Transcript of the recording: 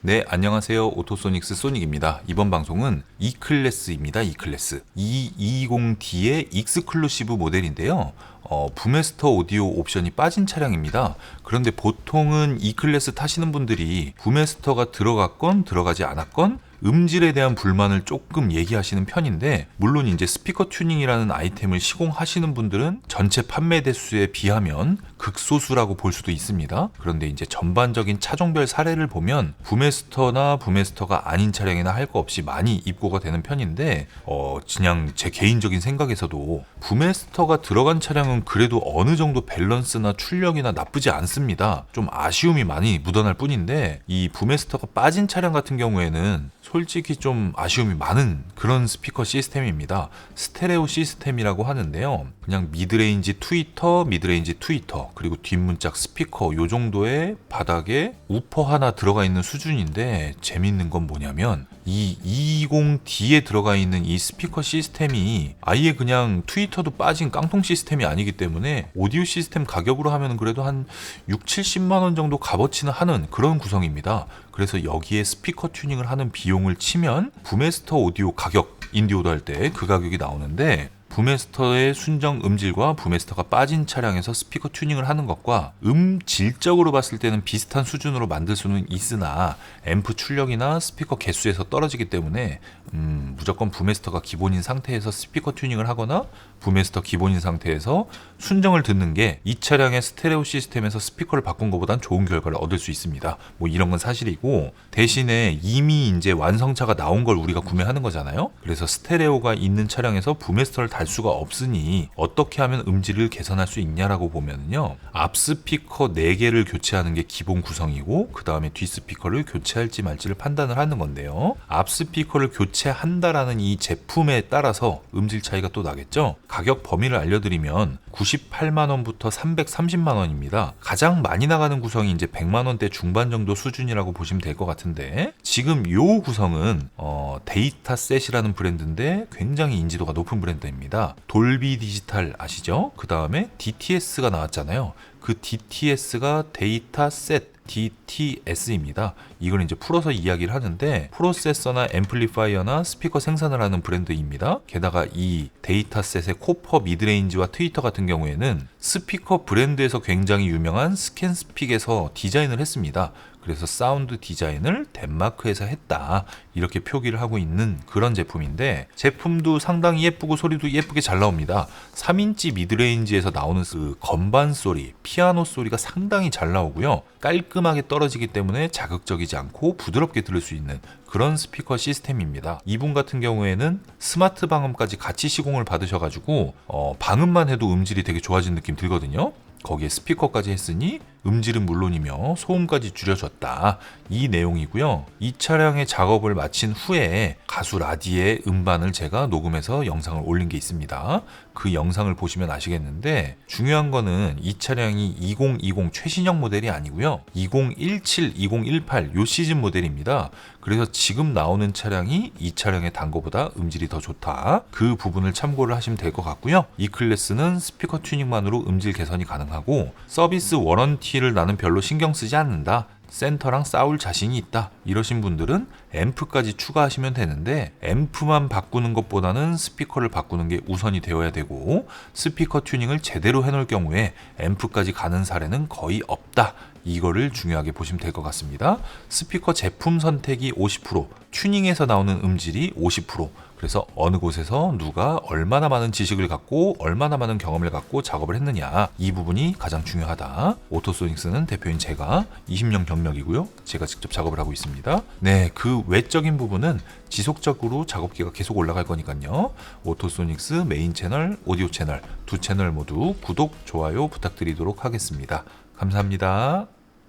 네, 안녕하세요. 오토소닉스 소닉입니다. 이번 방송은 E클래스입니다. E클래스. E220D의 익스클루시브 모델인데요. 어, 부메스터 오디오 옵션이 빠진 차량입니다. 그런데 보통은 E클래스 타시는 분들이 부메스터가 들어갔건 들어가지 않았건 음질에 대한 불만을 조금 얘기하시는 편인데 물론 이제 스피커 튜닝이라는 아이템을 시공하시는 분들은 전체 판매 대수에 비하면 극소수라고 볼 수도 있습니다. 그런데 이제 전반적인 차종별 사례를 보면 부메스터나 부메스터가 아닌 차량이나 할 거 없이 많이 입고가 되는 편인데 어 그냥 제 개인적인 생각에서도 부메스터가 들어간 차량은 그래도 어느 정도 밸런스나 출력이나 나쁘지 않습니다. 좀 아쉬움이 많이 묻어날 뿐인데 이 부메스터가 빠진 차량 같은 경우에는 솔직히 좀 아쉬움이 많은 그런 스피커 시스템입니다. 스테레오 시스템이라고 하는데요. 그냥 미드레인지 트위터, 미드레인지 트위터, 그리고 뒷문짝 스피커 요 정도의 바닥에 우퍼 하나 들어가 있는 수준인데 재밌는 건 뭐냐면 이 220D에 들어가 있는 이 스피커 시스템이 아예 그냥 트위터도 빠진 깡통 시스템이 아니기 때문에 오디오 시스템 가격으로 하면 그래도 한 6, 70만 원 정도 값어치는 하는 그런 구성입니다. 그래서 여기에 스피커 튜닝을 하는 비용을 치면 부메스터 오디오 가격 인디오도 할 때 그 가격이 나오는데 부메스터의 순정 음질과 부메스터가 빠진 차량에서 스피커 튜닝을 하는 것과 음질적으로 봤을 때는 비슷한 수준으로 만들 수는 있으나 앰프 출력이나 스피커 개수에서 떨어지기 때문에 음, 무조건 부메스터가 기본인 상태에서 스피커 튜닝을 하거나 부메스터 기본인 상태에서 순정을 듣는 게 이 차량의 스테레오 시스템에서 스피커를 바꾼 것보단 좋은 결과를 얻을 수 있습니다. 뭐 이런 건 사실이고 대신에 이미 이제 완성차가 나온 걸 우리가 구매하는 거잖아요. 그래서 스테레오가 있는 차량에서 부메스터를 달 수가 없으니 어떻게 하면 음질을 개선할 수 있냐라고 보면요. 앞 스피커 4개를 교체하는 게 기본 구성이고 그 다음에 뒷 스피커를 교체할지 말지를 판단을 하는 건데요. 앞 스피커를 교체한다라는 이 제품에 따라서 음질 차이가 또 나겠죠. 가격 범위를 알려드리면 98만 원부터 330만 원입니다. 가장 많이 나가는 구성이 이제 100만 원대 중반 정도 수준이라고 보시면 될 것 같은데 지금 요 구성은 어, 데이터 셋이라는 브랜드인데 굉장히 인지도가 높은 브랜드입니다. 돌비 디지털 아시죠? 그 다음에 DTS가 나왔잖아요. 그 DTS가 데이터 셋 DTS입니다. 이걸 이제 풀어서 이야기를 하는데 프로세서나 앰플리파이어나 스피커 생산을 하는 브랜드입니다. 게다가 이 데이터셋의 코퍼 미드레인지와 트위터 같은 경우에는 스피커 브랜드에서 굉장히 유명한 스캔스픽에서 디자인을 했습니다. 그래서 사운드 디자인을 덴마크에서 했다 이렇게 표기를 하고 있는 그런 제품인데 제품도 상당히 예쁘고 소리도 예쁘게 잘 나옵니다 3인치 미드레인지에서 나오는 그 건반 소리 피아노 소리가 상당히 잘 나오고요 깔끔하게 떨어지기 때문에 자극적이지 않고 부드럽게 들을 수 있는 그런 스피커 시스템입니다. 이분 같은 경우에는 스마트 방음까지 같이 시공을 받으셔가지고 어, 방음만 해도 음질이 되게 좋아진 느낌 들거든요. 거기에 스피커까지 했으니 음질은 물론이며 소음까지 줄여줬다. 이 내용이고요. 이 차량의 작업을 마친 후에 가수 라디의 음반을 제가 녹음해서 영상을 올린 게 있습니다. 그 영상을 보시면 아시겠는데 중요한 거는 이 차량이 2020 최신형 모델이 아니고요. 2017, 2018 요 시즌 모델입니다. 그래서 지금 나오는 차량이 이 차량의 단 거보다 음질이 더 좋다. 그 부분을 참고를 하시면 될 것 같고요. 이 클래스는 스피커 튜닝만으로 음질 개선이 가능하고 서비스 워런티를 나는 별로 신경 쓰지 않는다. 센터랑 싸울 자신이 있다. 이러신 분들은 앰프까지 추가하시면 되는데 앰프만 바꾸는 것보다는 스피커를 바꾸는 게 우선이 되어야 되고 스피커 튜닝을 제대로 해놓을 경우에 앰프까지 가는 사례는 거의 없다. 이거를 중요하게 보시면 될 것 같습니다. 스피커 제품 선택이 50% 튜닝에서 나오는 음질이 50% 그래서 어느 곳에서 누가 얼마나 많은 지식을 갖고 얼마나 많은 경험을 갖고 작업을 했느냐. 이 부분이 가장 중요하다. 오토소닉스는 대표인 제가 20년 경 력이고요. 제가 직접 작업을 하고 있습니다. 네, 그 외적인 부분은 지속적으로 작업기가 계속 올라갈 거니까요. 오토소닉스 메인 채널, 오디오 채널 두 채널 모두 구독, 좋아요 부탁드리도록 하겠습니다. 감사합니다.